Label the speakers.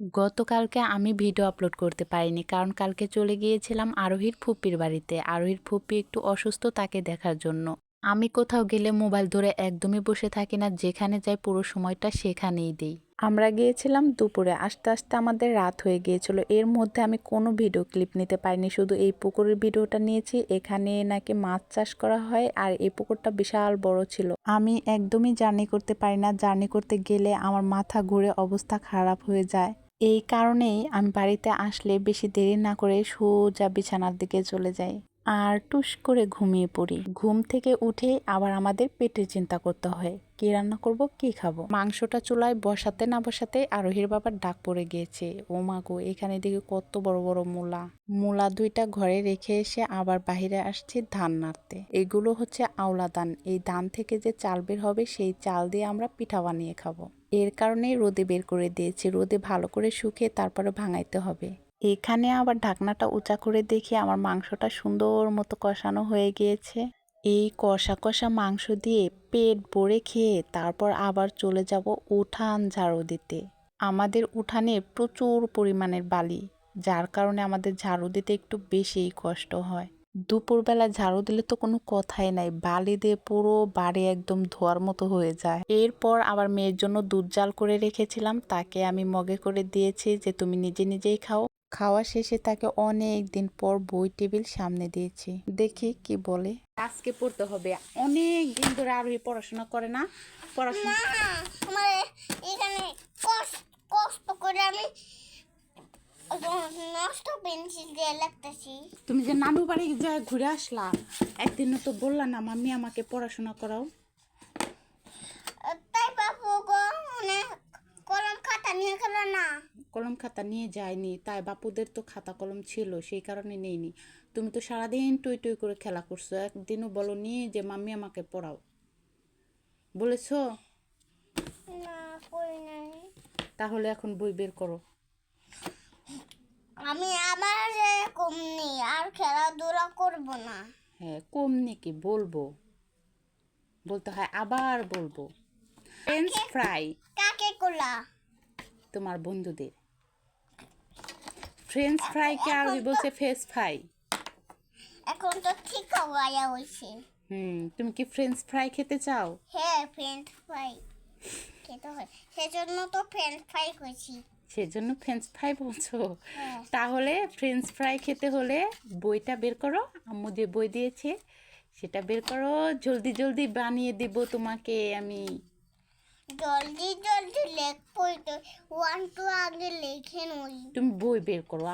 Speaker 1: গতকালকে আমি video upload করতে পারিনি। কারণ কালকে চলে গিয়েছিলাম আরোহীর ফুপির বাড়িতে। আরোহীর ফুপি একটু অসুস্থ তাকে দেখার জন্য। আমি কোথাও গেলে মোবাইল ধরে একদমই বসে থাকি না। যেখানে যাই পুরো সময়টা সেখানেই দিই। আমরা গিয়েছিলাম দুপুরে। আস্তে আস্তে আমাদের রাত হয়ে গিয়েছিল। এর মধ্যে আমি কোনো ভিডিও ক্লিপ নিতে পারিনি। শুধু এই পুকুরের ভিডিওটা নিয়েছি। এখানে নাকি মাছ চাষ করা হয় আর এই পুকুরটা বিশাল বড় ছিল। আমি একদমই জার্নি করতে পারি না। জার্নি করতে গেলে আমার মাথা ঘুরে অবস্থা খারাপ হয়ে যায়। এই কারণেই আমি বাড়িতে আসলে বেশি দেরি না করে সোজা বিছানার দিকে চলে যাই। আর টুস করে ঘুমিয়ে পড়ি। ঘুম থেকে উঠে আবার আমাদের পেটের চিন্তা করতে হয়, কি রান্না করব, কি খাব? মাংসটা চুলায় বসাতে না বসাতে আরোহীর বাবার ডাক পড়ে গিয়েছে, ও মা গো, এখানে দেখি কত বড় বড় মূলা। মূলা দুইটা ঘরে রেখে এসে আবার বাহিরে আসছি ধান নাড়তে। এগুলো হচ্ছে আওলা ধান। এই ধান থেকে যে চাল বের হবে, সেই চাল দিয়ে আমরা পিঠা বানিয়ে খাব। এর কারণেই রোদে বের করে দিয়েছি। রোদে ভালো করে শুকিয়ে তারপরে ভাঙাইতে হবে। এখানে আবার ঢাকনাটা উঁচা করে দেখি আমার মাংসটা সুন্দর মতো কষানো হয়ে গিয়েছে। এই কষা কষা মাংস দিয়ে পেট ভরে খেয়ে তারপর আবার চলে যাব উঠান ঝাড়ু দিতে। আমাদের উঠানে প্রচুর পরিমাণের বালি, যার কারণে আমাদের ঝাড়ু দিতে একটু বেশিই কষ্ট হয়। দুপুরবেলা ঝাড়ু দিলে তো কোনো কথাই নাই, বালি দিয়ে পুরো বাড়ি একদম ধোয়ার মতো হয়ে যায়। এরপর আবার মেয়ের জন্য দুধ জাল করে রেখেছিলাম, তাকে আমি মগে করে দিয়েছি যে, তুমি নিজে নিজেই খাও। খাওয়া শেষে তাকে অনেক দিন পর বই টেবিল সামনে দিয়েছি। দেখি কি বলে। আজকে পড়তে হবে। অনেক দিন ধরে আরোহী পড়াশোনা করে না। পড়াশোনা
Speaker 2: এখানে কষ্ট কষ্ট করে আমি নষ্ট পেন্সিল দিয়ে লাগতেছি।
Speaker 1: তুমি যে নানু বাড়ি যা ঘুরে আসলা একদিনও তো বললা না মাম্মি আমাকে পড়াশোনা করাও।
Speaker 2: তাই বাবু গো মানে কলম খাতা নিয়ে গেল না।
Speaker 1: কলম খাতা নিয়ে যায়নি তাই বাপুদের তো খাতা কলম ছিল সেই কারণে নেইনি। তুমি তো সারাদিন টুই টুই করে খেলা করছ একদিনও বলো নি যে মাম্মি আমাকে পড়াও। বলেছ? তাহলে এখন বই বের করো।
Speaker 2: আমি আবার এরকম নেই আর খেলাধুলা করব না।
Speaker 1: হ্যাঁ কম কি বলব? বলতে হয় আবার বলব। ফ্রেঞ্চ ফ্রাই
Speaker 2: কাকে কোলা?
Speaker 1: তোমার বন্ধুদের। ফ্রেঞ্চ ফ্রাই কে আরবি বলছে ফেস ফ্রাই
Speaker 2: এখন তো ঠিক হওয়া হয়েছে
Speaker 1: হুম তুমি কি ফ্রেঞ্চ ফ্রাই খেতে চাও
Speaker 2: হ্যাঁ ফ্রেঞ্চ ফ্রাই খেতে হয় সেজন্য তো ফ্রেঞ্চ ফ্রাই করছি
Speaker 1: সেজন্য ফ্রেঞ্চ ফ্রাই বলছো। তাহলে ফ্রেঞ্চ ফ্রাই খেতে হলে বইটা বের করো আম্মু যে বই দিয়েছে সেটা বের করো জলদি জলদি বানিয়ে দেব তোমাকে আমি
Speaker 2: জলদি জলদি লেখ পড়তে ওয়ান টু আগে লেখে নই
Speaker 1: তুমি বই বের করো